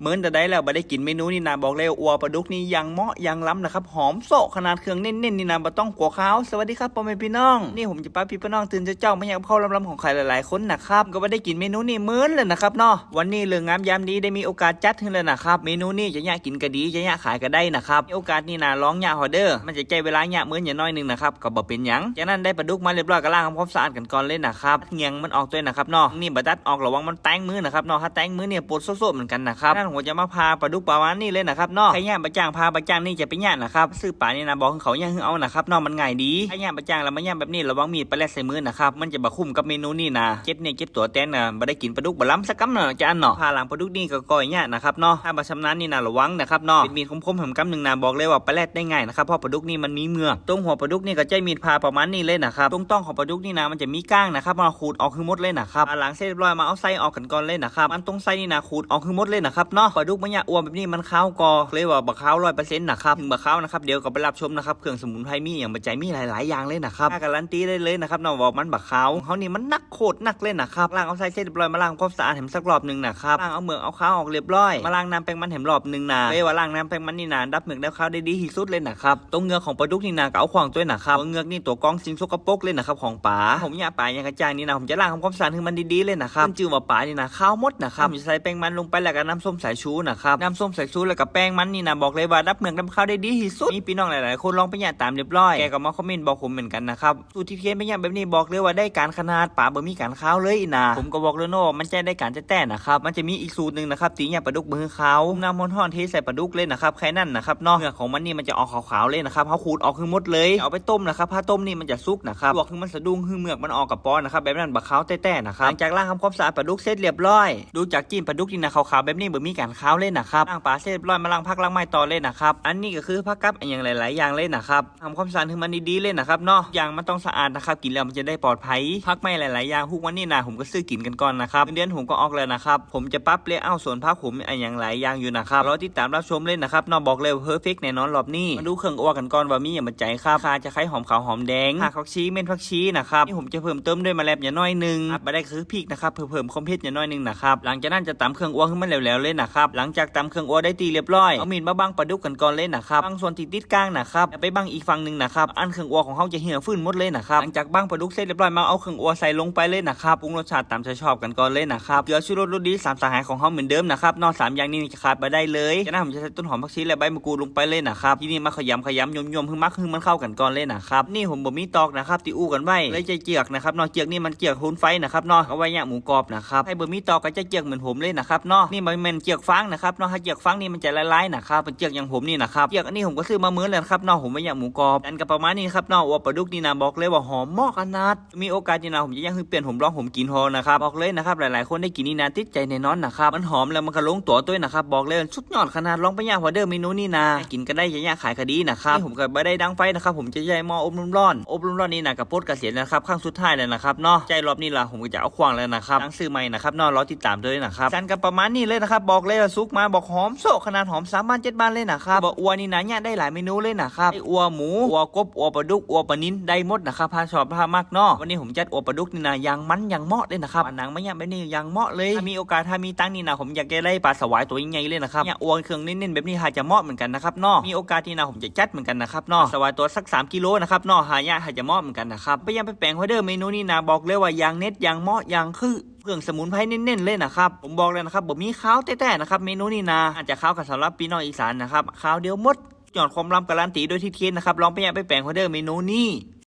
เหมือนแต่ได้แล้วบ่ได้กินเมนูนี่นะบอกเลยอัวปลาดุกนี่ยังเหมาะยังล้ำนะครับหอมโซะขนาดเครื่องเน้นๆนี่นะบ่ต้องกลัวขาวสวัสดีครับพ่อแม่พี่น้องนี่ผมจะป้าพี่พี่น้องตื่นเจ้าๆมาอยากเข้าลำๆของใครหลายๆคนนะครับก็บ่ได้กินเมนูนี่เหมือนเลยนะครับเนาะวันนี้เรื่องงามยามดีได้มีโอกาสจัดขึ้นเลยนะครับเมนูนี่จะยากกินก็ดีจะยากขายก็ได้นะครับโอกาสนี่นะร้องยาฮอเดอร์มันจะใจเวลายาเหมือนอย่างน้อยหนึงนะครับก็บ่เป็นหยังจากนั้นได้ปลาดุกมาเรียบร้อยก็ล้างทำความสะอาดกันก่อนเลยนะครับเงียงมันออกด้วยนะครับเนาะนี่บัตัดออกระวังมันแตงมือนะครับเนาะถ้าแตงมือเนี่ยปวดโซ่ๆเหมือนกันนะครับนั่นผมจะมาพาปลาดุกปลาวานนี่เลยนะครับเนาะใครย่างปลาจ้างพาปลาจ้างนี่จะไปย่างนะครับซื้อปลานี่นะบอกให้เขาย่างให้เอานะครับเนาะมันง่ายดีถ้าย่างปลาจ้างแล้วมาย่างแบบนี้ระวังมีดปลาแรดใส่มือนะครับมันจะบะคุ้มกับเมนูนี่นะเจ็บเนี่ยเจ็บตัวแตนนะบ่ได้กินปลาดุกบะล้ำสักกำเนาะจะอันเนาะพาหลังปลาดุกนี่ก็ก่อยย่างนะครับเนาะถ้าบะชำนาญนี่นะระวังนะครับเนาะเป็นมีดคมๆผมกำหนึ่งนะบอกเลยว่าปลาแรดได้ง่ายนะครับเพราะปลาดุกนี่มันมีเมือกตรงหัวปลาดุกนี่ก็ใจมีดพาประมาณนี้เลยนะครับตรงต้องของปลาดุกนี่นะมันจะมีก้างนะครับมาขูดออกคือหมดเลยนะครับอ่าหลังเสร็จเรียบร้อยมาเอาไส้ออกกันก่อนเลยนะครับอันตรงไส้นี่นะขูดออกคือหมดเลยนะครับเนาะปลาดุกมันอยากอ้วนแบบนี้มันขาวกอเลยว่าบะขาวร้อยเปอร์เซ็นต์นะครับถึงบะขาวนะครับเดี๋ยวก็ไปรับชมนะครับเครื่องสมุนไพรมีอย่างบะใจมีหลาย ๆ อย่างเลยนะครับการันตีได้เลยนะครับเนาะว่ามันบะขาวเขานี่มันนักโคตรนักเลยนะครับล้างเอาไส้เสร็จเรียบร้อยมาล้างความสะอาดเห็มสักรอบหนึ่งนะครับล้างเอาเมือกเอาขาวออกเรียบร้อยมาล้างน้ำแป้งมันเห็มรอบหนึ่งนะเลยว่าล้างน้ำแป้งมันนี่นะดับเมือกดับขาวได้ดีที่สุดเลยนะครับตรงเงือกของปลาดุกนี่นะก็เอาขวางตัวนะครับเงือกนี่ตัวกองสิงสกปรกเลยนะครับของป๋าผมอยากป๋าย่างกระจางนี่นะผมจะล้างทำความสะอาดให้มันดีๆเลยนะครับจือว่าป๋านี่นะข้าวมดนะครับผมจะใส่แป้งมันลงไปแล้วก็น้ำส้มสายายชูนะครับน้ำส้มสายชูแล้วก็แป้งมันนี่นะบอกเลยว่าดับเหมือกดับข้าวได้ดีที่สุดมีพี่น้องหลายๆ คนลองไปหยาตามเรียบร้อยแกก็มาคอมเมนต์บอกผมเหมือนกันนะครับสูตรที่เพี้ยนไปหยาแบบนี้บอกเลยว่าได้การขนาดป๋าบ่มีการข้าวเลยนะผมก็บอกเลยเนาะมันจะได้การจะแต่นะครับมันจะมีอีกสูตรหนึ่งนะครับตีอย่าปลาดุกมือเขาน้ำมันห่อนเทใส่ปลาดุกเลยนะครับแค่นั้นนะครับนาะเหงือกของมันนี่มันจะออกขาวๆเลยนะครับเขาขูดออกคือมดเลยเอาไปต้มนะครับถ้าต้มนี่มันจะสุกนะครับลวกคือมันสะดุ้งคือเหมือกมันออกกับป้อนนะครับแบบนั้นบะเขาแต่ๆนะครับหลังจากล้างทำความสะอาดปลาดุกเสร็จเรียบร้อย ดูจากจิ้มปลาดุกนี่นะขาวๆแบบนี้เบ่มีการขาวเลยนนะครับล้างปลาเสร็จเรียบร้อยมาล้างผักล้างไม้ต่อเลยนนะครับ อันนี้ก็คือผักกับอย่างหลายๆ อย่างเลยนนะครับทำความสะอาดให้มันดีๆเลยนนะครับเนาะอย่างมันต้องสะอาดนะครับกินแล้วมันจะได้ปลอดภัยผักไม่หลายๆอย่างพวกวันนี้นะผมก็ซื้อกินกันก่อนนะครับเดือนผมก็ออกแล้วนะครับผมจะปรับเลเยอร์ส่วนผักผมอันอย่างหลายอย่างอยู่นะครับรอติดตามรับชมเลยนนะครับนอกบอกเลยเพอร์เฟกแน่นอนรอบนี้มาดูเครื่องอัวกันก่อนว่ามีอย่างมันใจครับคาจะไข่หอมขาวหอมแดงผักผักชีเม่นผักชีนะครับนี่ผมจะเพิ่มเติมด้วยแลงอย่าน้อยหนึงอะมาได้คือพริกนะครับเพิ่มเพิ่มความเผ็ดอย่าน้อยหนึงนะครับหลังจากนั้นจะตำเครื่องอัวขึ้นมาแล้วๆเลยนะครับหลังจากตำเครื่องอัวได้ตีเรียบร้อยเอามีดมาบังปลาดุกกันก่อนเลยนะครับบังส่วนที่ติดกลางนะครับไปบังอีกฝั่งหนึ่งนะครับอันเครื่องอัวของเขาจะเหี่ยวฟื้นหมดเลยนะครับหลังจากบังปลาดุกเสร็จเรียบร้อยมาเอาเครื่องอัวใส่ลงไปเลยนะครับปรุงรสชาติตามใจชอบกันก่อนเลยนะครับเกลือชูรสรสดีสามสหายของเขาเหมือนเดิมนะครับนอกสามอย่างนี้จะขาดไปได้เลยจากนั้นผมจะใส่ต้นหอมผักชีและใบมะกรูดลงไปเลยนะครับที่นี้มาขยำขยำยมยมๆให้มักให้มันเข้ากันก่อนเลยนะครับนี่ผมบ่มีตอกนะครับตีอู้กันไว้เลยใจเจียกนะครับนอกเจียกนี่มันเจียกหุนไฟนะครับเนาะเอาไว้ย่างหมูกรอบนะครับให้บ่มีตอกก็จะเจียกเหมือนผมเลยนะครับนาะนี่มันเป็นเจียกฟางนะครับเนาะเจียกฟางนี่มันจะละลายนะครับเป็นเจียกอย่างผมนี่นะครับเจียกอันนี้ผมก็ซื้อมามื้อเลยครับเนาะผมไม่อยางหมูกรอบอันก็ประมาณนี้ครับเนาะว่าปลาดุกนี่นะบอกเลยว่าหอมมากขนาดมีโอกาสนี่นะผมจะย่างให้เปลี่ยนผมลองผมกินพอนะครับบอกเลยนะครับหลายๆ คนได้กินนี่นะติดใจแน่นอนนะครับมันหอมแล้วมันก็ลงตัวด้วยนะครับบอกเลยสุดยอดขนาดลองไปย่างพอเดอร์เมนูนี่นะกินก็ได้ย่างขายคดีนะครับผมก็ไม่ได้ดังไฟนะครับผมจะใช้หม้ออบลมร้อนอบลมร้อนนี่นะกับโพดกระเกษียณนะครับข้างสุดท้ายเลยนะครับเนาะใจรอบนี้ล่ะผมก็จะเอาควางแล้วนะครับตั้งซื้อใหม่นะครับเนาะรอติดตามด้วยนะครับกันกันประมาณนี้เลยนะครับบอกอกเลยว่าซุกมาบอกหอมโซะขนาดหอมสามบ้านเจ็ดบ้านเลยนะครับบอกอัวนี่นะเนี่ยได้หลายเมนูเลยนะครับไออัวหมูอัวกบอัวปลาดุกอัวปลานิ้นได้หมดนะครับพาชอบพามากเนาะวันนี้ผมจัดอัวปลาดุกนี่นะยางมันยางเหมาะเลยนะครับอันหนังไม่เนี่ยไม่นี่ยางเหมาะเลยถ้ามีโอกาสถ้ามีตังนี่นะผมอยากจะได้ปลาสวายตัวใหญ่เลยนะครับเนี่ยอัวเครื่องเน้นๆแบบนี้หาจะเหมาะเหมือนกันนะครับเนาะมีโอกาสที่นะผมจะจัดเหมือนกันนะครับเนาะสวายตัวสัก 3กิโลนะครับเนาะหายากหาจะเหมาะเหมือนกันนะครับไปยังไปแปลงไว้เด้อเมนูนี้นะบอกเลยว่ายางเน็ตยางเหมาะยางคือ เครื่องสมุนไพรเน้นๆเลยนะครับผมบอกเลยนะครับผมมีข้าวแท้ๆนะครับเมนูนี้นะอาจจะข้าวกับสำหรับพี่น้องอีสานนะครับข้าวเดียวมดหยอดความลำการันตีโดยที่เทียนนะครับลองไปยังไปแปลงไว้เดอร์เมนูนี้